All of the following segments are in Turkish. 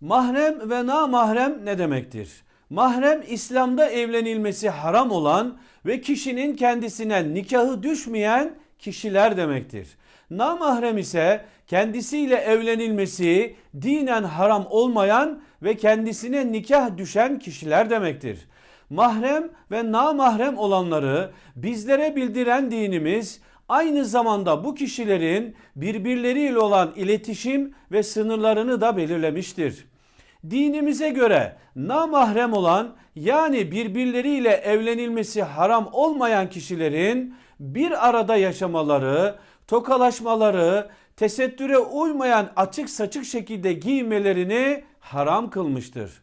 Mahrem ve namahrem ne demektir? Mahrem İslam'da evlenilmesi haram olan ve kişinin kendisine nikahı düşmeyen kişiler demektir. Namahrem ise kendisiyle evlenilmesi dinen haram olmayan ve kendisine nikah düşen kişiler demektir. Mahrem ve namahrem olanları bizlere bildiren dinimiz aynı zamanda bu kişilerin birbirleriyle olan iletişim ve sınırlarını da belirlemiştir. Dinimize göre namahrem olan yani birbirleriyle evlenilmesi haram olmayan kişilerin bir arada yaşamaları, tokalaşmaları, tesettüre uymayan açık saçık şekilde giymelerini haram kılmıştır.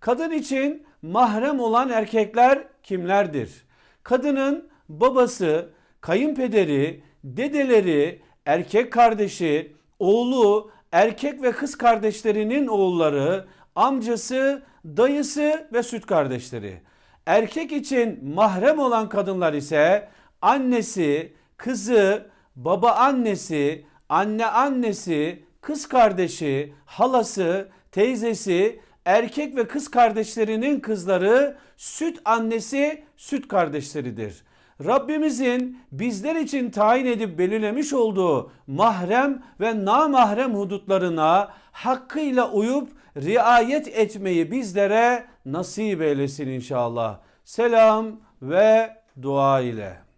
Kadın için mahrem olan erkekler kimlerdir? Kadının babası, kayınpederi, dedeleri, erkek kardeşi, oğlu, erkek ve kız kardeşlerinin oğulları, amcası, dayısı ve süt kardeşleri. Erkek için mahrem olan kadınlar ise annesi, kızı, baba annesi, anne annesi, kız kardeşi, halası, teyzesi, erkek ve kız kardeşlerinin kızları, süt annesi, süt kardeşleridir. Rabbimizin bizler için tayin edip belirlemiş olduğu mahrem ve namahrem hudutlarına hakkıyla uyup riayet etmeyi bizlere nasip eylesin inşallah. Selam ve dua ile.